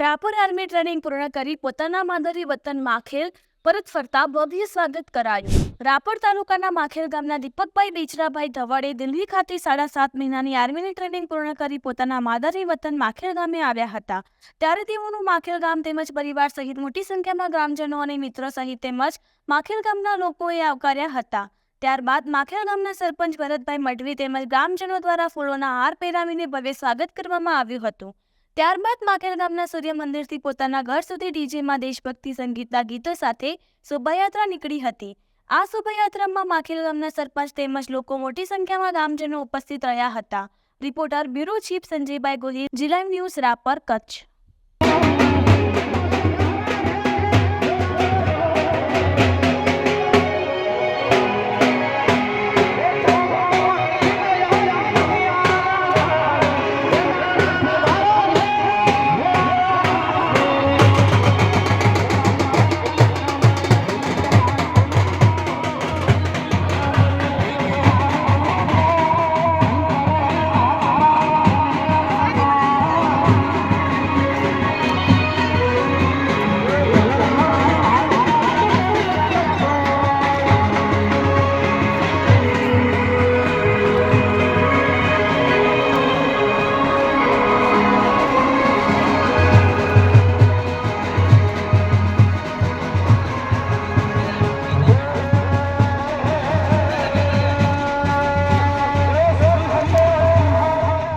Rapar army training પૂર્ણ કરી પોતાના માદરી વતન માખેલ પરત ફરતા ભવ્ય સ્વાગત કરાયું. રાપર તાલુકાના માખેલ ગામના દીપકભાઈ બેચરાભાઈ ધવાડે દિલ્હી ખાતે સાડા સાત મહિનાની આર્મીની ટ્રેનિંગ પૂર્ણ કરી પોતાના માદરી વતન માખેલ ગામે આવ્યા હતા. ત્યારે તેઓનું માખેલ ગામ તેમજ પરિવાર સહિત મોટી સંખ્યામાં ગ્રામજનો અને મિત્રો સહિત તેમજ માખેલ ગામના લોકોએ આવકાર્યા હતા. ત્યારબાદ માખેલ ગામના સરપંચ ભરતભાઈ મઢવી તેમજ ગ્રામજનો દ્વારા ફૂલોના હાર પહેરાવીને ભવ્ય સ્વાગત કરવામાં આવ્યું હતું. ત્યારબાદ માખેલ ગામના સૂર્ય મંદિરથી પોતાના ઘર સુધી ડીજેમાં દેશભક્તિ સંગીતના ગીતો સાથે શોભાયાત્રા નીકળી હતી. આ શોભાયાત્રામાં માખેલ ગામના સરપંચ તેમજ લોકો મોટી સંખ્યામાં ગામજનો ઉપસ્થિત રહ્યા હતા. Reporter bureau chief Sanjaybhai Gohil, જિલ્લા ન્યૂઝ રાપર, કચ્છ.